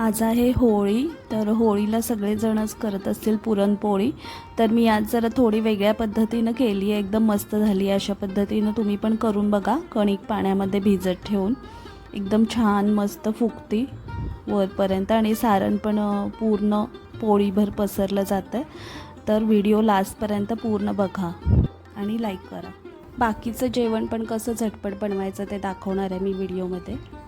आज आहे होळी तर होळीला सगळेजणच करत असतील पुरणपोळी. तर मी आज जरा थोडी वेगळ्या पद्धतीनं केली आहे. एकदम मस्त झाली अशा पद्धतीनं. तुम्ही पण करून बघा. कणिक पाण्यामध्ये भिजत ठेवून. एकदम छान मस्त फुगती वरपर्यंत. आणि सारण पण पूर्ण पोळीभर पसरलं जातं आहे तर व्हिडिओ लास्टपर्यंत पूर्ण बघा आणि लाईक करा. बाकीचं जेवण पण कसं झटपट बनवायचं ते दाखवणार आहे मी व्हिडिओमध्ये.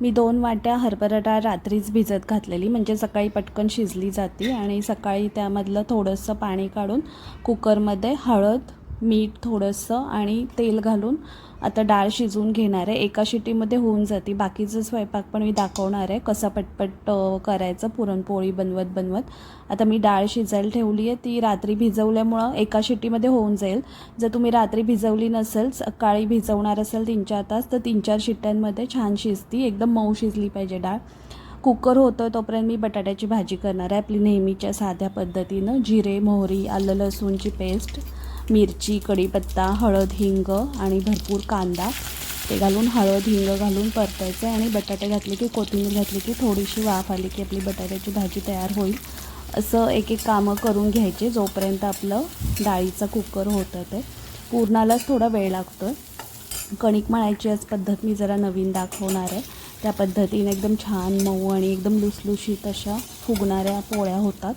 मी दोन वाट्या हरभरा डाळ रात्रीच भिजत घातलेली म्हणजे सकाळी पटकन शिजली जाते आणि सकाळी त्यामधलं थोडंसं पाणी काढून कुकरमध्ये हळद मीठ थोडंसं आणि तेल घालून आता डाळ शिजवून घेणार आहे. एका शिटीमध्ये होऊन जाते. बाकीचं स्वयंपाक पण मी दाखवणार आहे. कसा पटपट करायचं पुरणपोळी बनवत बनवत. आता मी डाळ शिजायला ठेवली आहे. ती रात्री भिजवल्यामुळं एका शिटीमध्ये होऊन जाईल. जर तुम्ही रात्री भिजवली नसेल सकाळी भिजवणार असेल तीन चार तास तर तीन चार शिट्ट्यांमध्ये छान शिजती. एकदम मऊ शिजली पाहिजे डाळ. कुकर होतं तोपर्यंत मी बटाट्याची भाजी करणार आहे. आपली नेहमीच्या साध्या पद्धतीनं जिरे मोहरी आलं लसूणची पेस्ट मिरची कढीपत्ता हळद हिंग आणि भरपूर कांदा. ते घालून हळद हिंग घालून परतायचं आहे आणि बटाटे घातले की कोथिंबीर घातली की थोडीशी वाफ आली की आपली बटाट्याची भाजी तयार होईल. असं एक एक कामं करून घ्यायचे जोपर्यंत आपलं डाळीचा कुकर होतं ते. पूर्णालाच थोडा वेळ लागतो आहे कणिक मळायची आज पद्धत मी जरा नवीन दाखवणार आहे. त्या पद्धतीने एकदम छान मऊ आणि एकदम लुसलुशीत अशा फुगणाऱ्या पोळ्या होतात.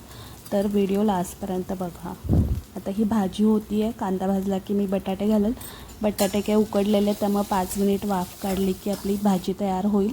तर व्हिडिओ लास्टपर्यंत बघा. आता ही भाजी होती आहे कांदा भाजला की मी बटाटे घालेल. बटाटे काय उकडलेले त्यामुळे पाच मिनिट वाफ काढली की आपली भाजी तयार होईल.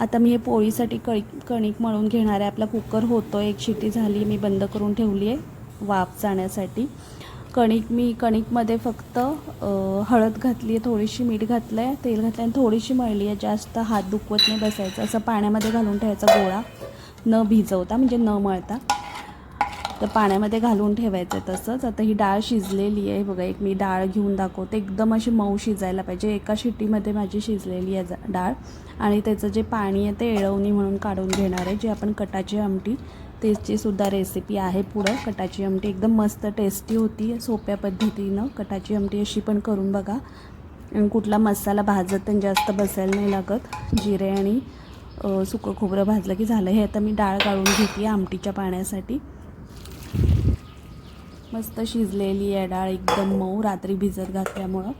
आता मी हे पोळीसाठी कळी कणिक मळून घेणार आहे. आपला कुकर होतो एक शिटी झाली मी बंद करून ठेवली आहे वाफ जाण्यासाठी. कणिक मी कणिकमध्ये फक्त हळद घातली आहे थोडीशी मीठ घातलं आहे तेल घातलं आणि थोडीशी मळली आहे. जास्त हात दुखवत नाही बसायचं. असं पाण्यामध्ये घालून ठेवायचा गोळा. न भिजवता म्हणजे न मळता. तर पाण्यामध्ये घालून ठेवायचं आहे तसंच. आता ही डाळ शिजलेली आहे. बघा एक मी डाळ घेऊन दाखवते. एकदम अशी मऊ शिजायला पाहिजे. एका शिट्टीमध्ये माझी शिजलेली आहे जा- डाळ. आणि त्याचं जे पाणी आहे ते एळवणी म्हणून काढून घेणार आहे. जे आपण कटाची आमटी त्याची सुद्धा रेसिपी आहे पुढं. कटाची आमटी एकदम मस्त टेस्टी होती. सोप्या पद्धतीनं कटाची आमटी अशी पण करून बघा. कुठला मसाला भाजत आणि जास्त बसायला नाही लागत. जिरे आणि सुकं खोबरं भाजलं की झालं. हे आता मी डाळ काढून घेते आमटीच्या पाण्यासाठी. मस्त शिजलेली आहे डाळ एकदम मऊ रात्री भिजत घातल्यामुळं.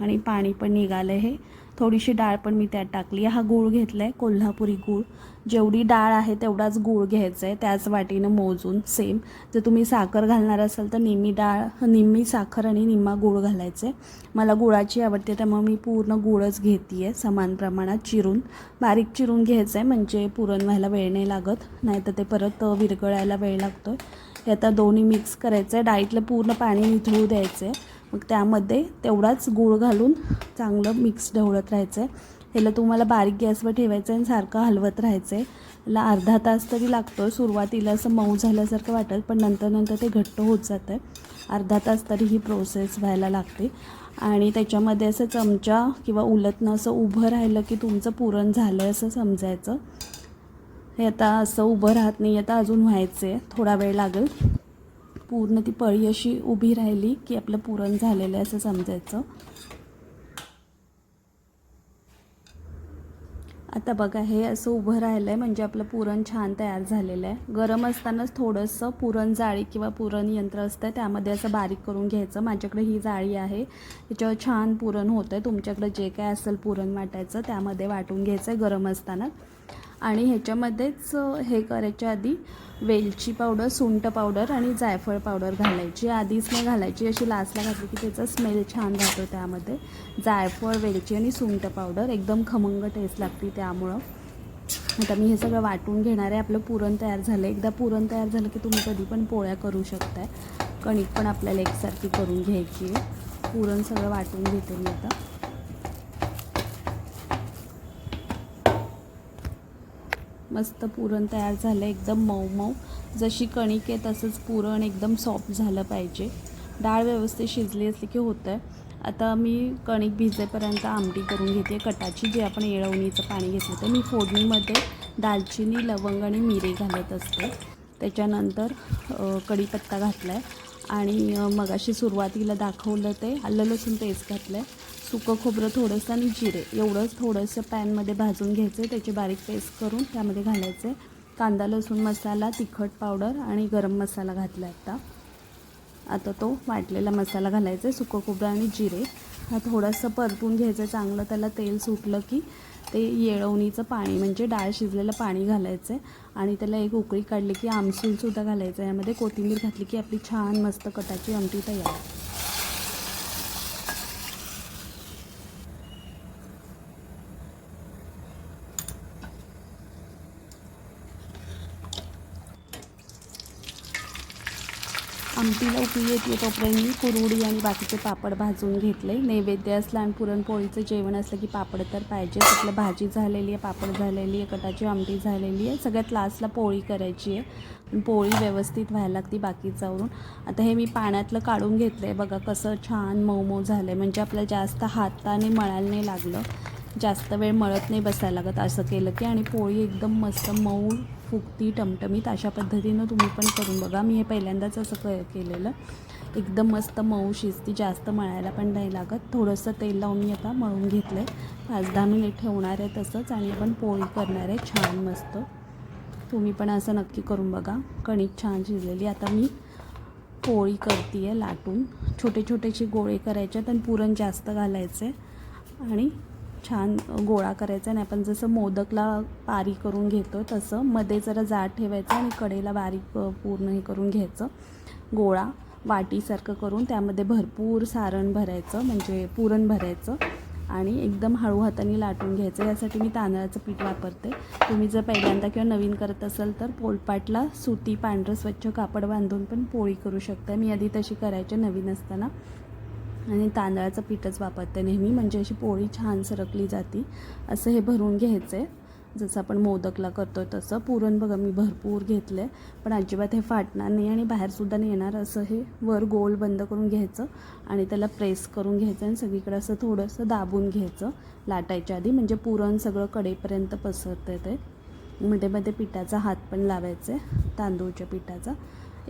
आणि पाणी पण निघालं हे. थोडीशी डाळ पण मी त्यात टाकली. हा गूळ घेतला आहे कोल्हापुरी गूळ. जेवढी डाळ आहे तेवढाच गूळ घ्यायचा आहे त्याच वाटीनं मोजून सेम जर तुम्ही साखर घालणार असाल तर निम्मी डाळ निम्मी साखर आणि निम्मा गूळ घालायचे मला गुळाची आवडते त्यामुळे मी पूर्ण गूळच घेते आहे समान प्रमाणात चिरून. बारीक चिरून घ्यायचं आहे म्हणजे पुरण व्हायला वेळ नाही लागत नाही तर ते परत विरघळायला वेळ लागतो हे आता दोन्ही मिक्स करायचं आहे डाळीतलं पूर्ण पाणी निथळू द्यायचं आहे मग त्यामध्ये तेवढाच गूळ घालून चांगलं मिक्स ढवळत राहायचं आहे ह्याला तुम्हाला बारीक गॅसवर ठेवायचं आहे आणि सारखं हलवत राहायचं आहे. ह्याला अर्धा तास तरी लागतो सुरुवातीला असं मऊ झाल्यासारखं वाटेल पण नंतर नंतर ते घट्ट होत जातं आहे. अर्धा तास तरी ही प्रोसेस व्हायला लागते. आणि त्याच्यामध्ये असं चमचा किंवा उलटनं असं उभं राहिलं की तुमचं पुरण झालं आहे असं समजायचं. हे आता असं उभं राहत नाही आता अजून व्हायचं आहे थोडा वेळ लागेल. पूर्ण ती पळी अशी उभी राहिली की आपलं पुरण झालेलं आहे असं समजायचं. आता बघा हे असं उभं राहिलं आहे म्हणजे आपलं पुरण छान तयार झालेलं आहे. गरम असतानाच थोडंसं पुरण जाळी किंवा पुरण यंत्र असतं त्यामध्ये असं बारीक करून घ्यायचं. माझ्याकडे ही जाळी आहे त्याच्यावर छान पुरण होतं आहे तुमच्याकडे जे काय असेल पुरण वाटायचं त्यामध्ये वाटून घ्यायचं आहे गरम असताना. आणि ह्याच्यामध्येच हे करायच्या आधी वेलची पावडर सुंट पावडर आणि जायफळ पावडर घालायची. आधीच नाही घालायची अशी लास्टला घातली की त्याचा स्मेल छान राहतो त्यामध्ये. जायफळ वेलची आणि सुंट पावडर एकदम खमंग टेस्ट लागते त्यामुळं. आता मी हे सगळं वाटून घेणार आहे. आपलं पुरण तयार झालं. एकदा पुरण तयार झालं की तुम्ही कधी पण पोळ्या करू शकताय. कणिक पण आपल्याला एकसारखी करून घ्यायची आहे. पुरण सगळं वाटून घेते मी आता. मस्त पुरण तयार झालं एकदम मऊ मऊ. जशी कणिक आहे तसंच पुरण एकदम सॉफ्ट झालं पाहिजे. डाळ व्यवस्थित शिजली असली की होतं आहे आता मी कणिक भिजेपर्यंत आमटी करून घेते. कटाची जे आपण येळवणीचं पाणी घेतलं तर मी फोडणीमध्ये दालचिनी लवंग आणि मिरे घालत असते. त्याच्यानंतर कढीपत्ता घातला आहे आणि मगाशी सुरुवातीला दाखवलं ते आलं लसूण पेस्ट घातलं आहे सुकं खोबरं थोडंसं आणि जिरे. एवढंच थोडंसं पॅनमध्ये भाजून घ्यायचं आहे त्याची बारीक पेस्ट करून त्यामध्ये घालायचं आहे कांदा लसूण मसाला तिखट पावडर आणि गरम मसाला घातला आता. आता तो वाटलेला मसाला घालायचा आहे सुकं खोबरं आणि जिरे. हा थोडंसं परतून घ्यायचं आहे चांगलं त्याला तेल सुटलं की ते येळवणीचं पाणी म्हणजे डाळ शिजलेलं पाणी घालायचं आहे आणि त्याला एक उकळी काढली की आमसूलसुद्धा घालायचं आहे यामध्ये कोथिंबीर घातली की आपली छान मस्त कटाची आमटी तयार आमटीला उकळी येते तोपर्यंत मी कुरुडी आणि बाकीचे पापड भाजून घेतले नैवेद्य असला आणि पुरणपोळीचं जेवण असलं की पापड तर पाहिजे आपलं भाजी झालेली आहे पापड झालेली आहे कटाची आमटी झालेली आहे. सगळ्यात लास्टला पोळी करायची आहे. पोळी व्यवस्थित व्हायला लागती बाकीचावरून आता हे मी पाण्यातलं काढून घेतलं आहे बघा कसं छान मऊ मऊ झालं आहे म्हणजे आपल्याला जास्त हाताने मळायला नाही लागलं. जास्त वेळ मळत नाही बसायला लागत असं केलं की. आणि पोळी एकदम मस्त मऊ फुगती टमटमीत अशा पद्धतीनं तुम्ही पण करून बघा. मी हे पहिल्यांदाच असं क केलेलं. एकदम मस्त मऊ शिजती जास्त मळायला पण नाही लागत. थोडंसं तेल लावून मी आता मळून घेतलं आहे पाच दहा मिनिट ठेवणार आहे तसंच आणि आपण पोळी करणार आहे छान मस्त. तुम्ही पण असं नक्की करून बघा. कणिक छान शिजलेली. आता मी पोळी करते आहे लाटून. छोटे छोटेचे गोळे करायचे आणि पुरण जास्त घालायचे आणि छान गोळा करायचा आणि आपण जसं मोदकला पारी करून घेतो तसं मध्ये जरा जाड ठेवायचं आणि कडेला बारीक पूर्ण हे करून घ्यायचं. गोळा वाटीसारखं करून त्यामध्ये भरपूर सारण भरायचं म्हणजे पुरण भरायचं आणि एकदम हळू हाताने लाटून घ्यायचं. यासाठी मी तांदळाचं पीठ वापरते. तुम्ही जर पहिल्यांदा किंवा नवीन करत असाल तर पोलपाटला सुती पांढरं स्वच्छ कापड बांधून पण पोळी करू शकता. मी आधी तशी करायचे नवीन असताना. आणि तांदळाचं पीठच वापरते नेहमी म्हणजे अशी पोळी छान सरकली जाती. असं हे भरून घ्यायचं आहे जसं आपण मोदकला करतो आहे तसं. पुरण बघा मी भरपूर घेतलं. आहे पण अजिबात हे फाटणार नाही आणि बाहेरसुद्धा नाही येणार. असं हे वर गोल बंद करून घ्यायचं आणि त्याला प्रेस करून घ्यायचं आणि सगळीकडे असं थोडंसं दाबून घ्यायचं लाटायच्या आधी. म्हणजे पुरण सगळं कडेपर्यंत पसरतं ते. मध्ये मध्ये पिठाचा हात पण लावायचा आहे तांदूळच्या पिठाचा.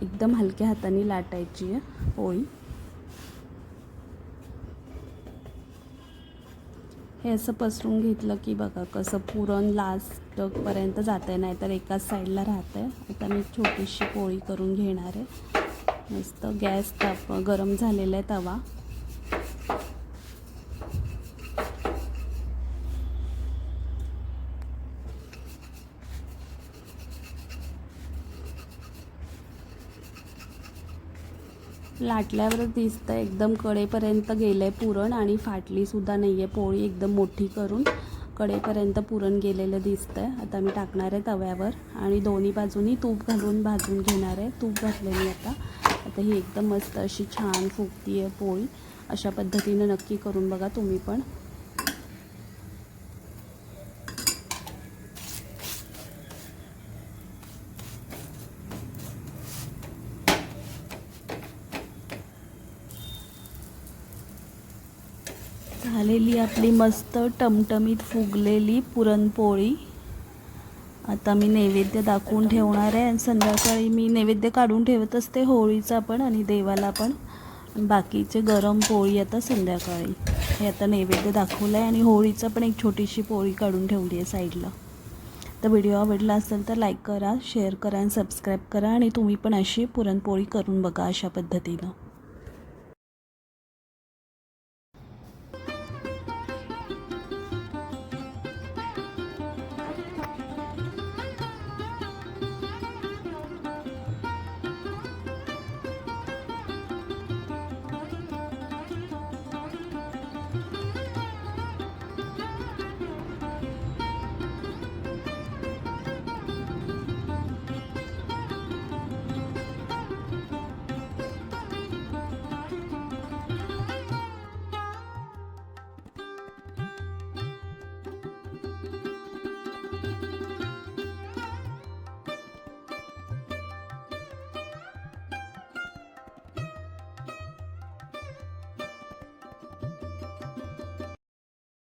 एकदम हलक्या हाताने लाटायची आहे पोळी. हे असं पसरून घेतलं की बघा कसं पुरण लास्टपर्यंत जातं आहे नाहीतर एकाच साईडला राहतं आहे आता मी छोटीशी पोळी करून घेणार आहे. मस्त गॅस ताप गरम झालेला आहे तवा. लाटल्यावरच दिसतं एकदम कडेपर्यंत गेलं आहे पुरण आणि फाटलीसुद्धा नाही आहे पोळी एकदम मोठी करून कडेपर्यंत पुरण गेलेलं दिसतं आहे आता मी टाकणार आहे तव्यावर आणि दोन्ही बाजूनी तूप घालून भाजून घेणार आहे. तूप घातलेली मी आता. आता ही एकदम मस्त अशी छान फुगती आहे पोळी. अशा पद्धतीनं नक्की करून बघा तुम्ही पण. झालेली आपली मस्त टमटमीत फुगलेली पुरणपोळी. आता मी नैवेद्य दाखवून ठेवणार आहे आणि संध्याकाळी मी नैवेद्य काढून ठेवत असते होळीचा पण आणि देवाला पण. बाकीचे गरम पोळी आता संध्याकाळी. हे आता नैवेद्य दाखवलं आहे आणि होळीचं पण एक छोटीशी पोळी काढून ठेवली आहे साईडला. तर व्हिडिओ आवडला असेल तर लाईक करा शेअर करा आणि सबस्क्राईब करा आणि तुम्ही पण अशी पुरणपोळी करून बघा अशा पद्धतीनं.